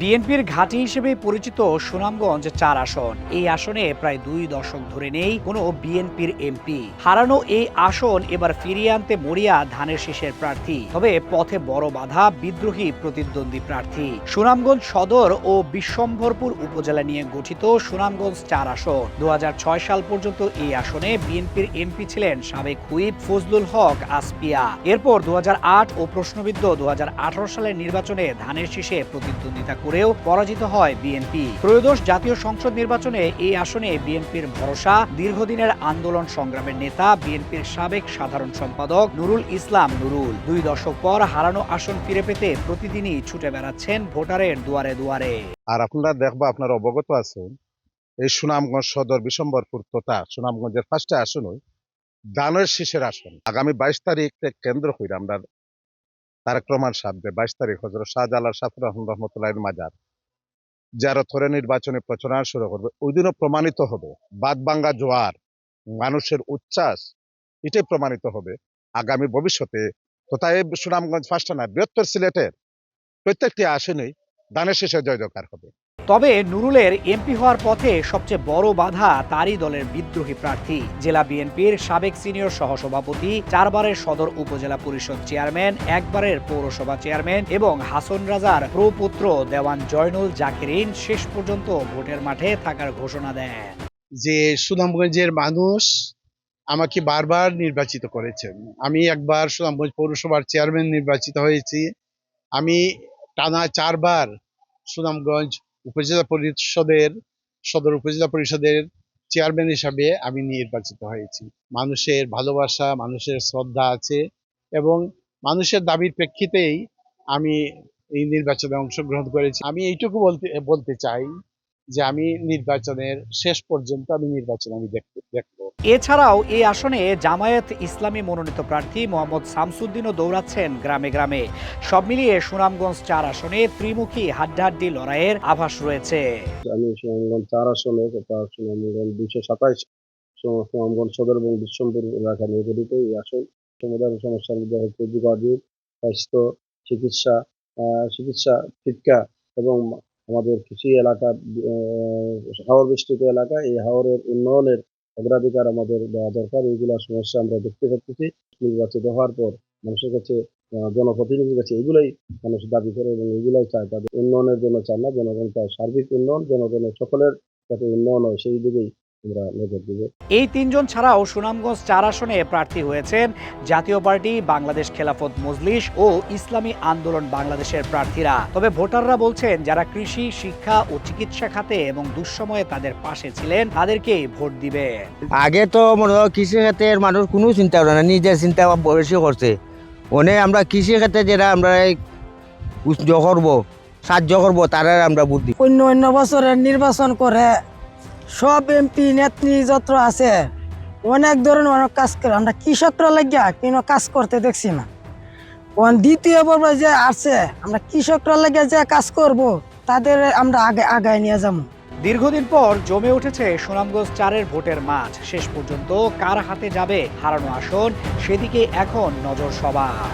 বিএনপির ঘাঁটি হিসেবে পরিচিত সুনামগঞ্জ চার আসন। এই আসনে প্রায় দুই দশক ধরে নেই কোনো বিএনপির এমপি। হারানো এই আসন এবার ফিরিয়ে আনতে মরিয়া ধানের শীষের প্রার্থী। তবে পথে বড় বাধা, বিদ্রোহী প্রতিদ্বন্দ্বী প্রার্থী। সুনামগঞ্জ সদর ও বিশ্বম্ভরপুর উপজেলা নিয়ে গঠিত সুনামগঞ্জ চার আসন। দু হাজার ছয় সাল পর্যন্ত এই আসনে বিএনপির এমপি ছিলেন সাবেক হুইপ ফজলুল হক আসপিয়া। এরপর দু হাজার আট ও প্রশ্নবিদ্ধ দু হাজার আঠারো সালের নির্বাচনে ধানের শীষে প্রতিদ্বন্দ্বিতা করেও পরাজিত হয় বিএনপি। ত্রয়োদশ জাতীয় সংসদ নির্বাচনে এই আসনে বিএনপির ভরসা, দীর্ঘদিনের আন্দোলন সংগ্রামের নেতা বিএনপির সাবেক সাধারণ সম্পাদক নুরুল ইসলাম নুরুল। দুই দশক পর হারানো আসন ফিরে পেতে প্রতিদিনই ছুটে বেড়াচ্ছেন ভোটারের দুয়ারে দুয়ারে। আর আপনারা দেখব আপনারা অবগত আছেন, এই সুনামগঞ্জ সদর বিশম্বরপুর তথা সুনামগঞ্জের ফার্স্টে আসন দানের শীষের আসন। আগামী বাইশ তারিখ কেন্দ্র করে আমরা তারেক রহমান সাহেব বাইশ তারিখ হজরত শাহজালাল সাফর রহমান রহমতুল্লাহ মাজার যারা থরে নির্বাচনে প্রচারণা শুরু করবে, ওই দিনও প্রমাণিত হবে। বাদবাঙ্গা জোয়ার, মানুষের উচ্ছ্বাস, এটাই প্রমাণিত হবে। আগামী ভবিষ্যতে তথা এই সুনামগঞ্জ ফার্স্ট না, বৃহত্তর সিলেটের প্রত্যেকটি আসনেই দানের শেষে জয় জয়কার হবে। তবে নুরুলের এমপি হওয়ার পথে সবচেয়ে বড় বাধা তারই দলের বিদ্রোহী প্রার্থী। জেলা বিএনপির সাবেক সিনিয়র সহসভাপতি, চারবারের সদর উপজেলা পরিষদ চেয়ারম্যান, একবারের পৌরসভা চেয়ারম্যান এবং হাসন রাজার প্রপুত্র দেওয়ান জয়নুল জাকিরিন শেষ পর্যন্ত ভোটের মাঠে থাকার ঘোষণা দেন। যে সুনামগঞ্জের মানুষ আমাকে বারবার নির্বাচিত করেছেন। আমি একবার সুনামগঞ্জ পৌরসভার চেয়ারম্যান নির্বাচিত হয়েছি। আমি টানা চারবার সুনামগঞ্জ উপজেলা পরিষদের, সদর উপজেলা পরিষদের চেয়ারম্যান হিসাবে আমি নির্বাচিত হয়েছি। মানুষের ভালোবাসা, মানুষের শ্রদ্ধা আছে এবং মানুষের দাবির প্রেক্ষিতেই আমি এই নির্বাচনে অংশগ্রহণ করেছি। আমি এইটুকু বলতে বলতে চাই যে আমি নির্বাচনের শেষ পর্যন্ত আমি নির্বাচন আমি দেখতে, দেখব। এছাড়াও এই আসনে জামায়াত ইসলামী মনোনীত প্রার্থী মোহাম্মদ শামসুদ্দিনও দৌড়াচ্ছেন গ্রামে গ্রামে। সব মিলিয়ে সুনামগঞ্জ চার আসনে ত্রিমুখী হাড্ডাহাড্ডি লড়াইয়ের আভাস রয়েছে। আমি সুনামগঞ্জ চার আসনে সুনামগঞ্জ দুইশো সাতাইশ সুনামগঞ্জ সদর এবং বিশ্বম্বর এলাকা নিয়ে গঠিত এই আসন। সমুদায় সমস্যার মধ্যে হচ্ছে যোগাযোগ, স্বাস্থ্য, চিকিৎসা চিকিৎসা, শিক্ষা এবং আমাদের কৃষি এলাকা হাওর বেষ্টিত এলাকা। এই হাওরের উন্নয়নের অগ্রাধিকার আমাদের দেওয়া দরকার, এইগুলা সমস্যা আমরা দেখতে পাচ্ছি। নির্বাচিত হওয়ার পর মানুষের কাছে জনপ্রতিনিধির কাছে এগুলোই মানুষ দাবি করে এবং এগুলাই চায়। তাদের উন্নয়নের জন্য চায় না, জনগণ চায়। সার্বিক উন্নয়ন, জনগণের সকলের যাতে উন্নয়ন হয়, সেই দিকেই আমরা নজর দিব। এই তিনজন ছাড়াও সুনামগঞ্জ চার আসনে প্রার্থী হয়েছেন জাতীয় পার্টি বাংলাদেশ খেলাফত মজলিস ও ইসলামী আন্দোলন বাংলাদেশের প্রার্থীরা। তবে ভোটাররা বলছেন যারা কৃষি শিক্ষা ও চিকিৎসা খাতে এবং দুঃসময়ে তাদের পাশে ছিলেন তাদেরকেই ভোট দিবে। আগে তো মনে হয় কৃষি ক্ষেত্রের মানুষ কোনো চিন্তা করে না নিজের চিন্তা বেশি করছে। অনেক আমরা কৃষি ক্ষেত্রে যেটা আমরা করব সাহায্য করব তারা আমরা বুদ্ধি অন্য অন্য বছরের নির্বাচন করে সব এমপি নেত্রী যত আছে। অনেক ধরনের অনেক কাজ করে। আমরা কৃষকরা লাগিয়া কোনো কাজ করতে দেখছি না। ওন দ্বিতীয় পর্ব যে আছে আমরা কৃষকরা লাগিয়া যে কাজ করব, তাদের আমরা আগে, আগায় নিয়ে যাব। দীর্ঘদিন পর জমে উঠেছে সুনামগঞ্জ চারের ভোটের মাঠ। শেষ পর্যন্ত কার হাতে যাবে হারানো আসন, সেদিকে এখন নজর সবার।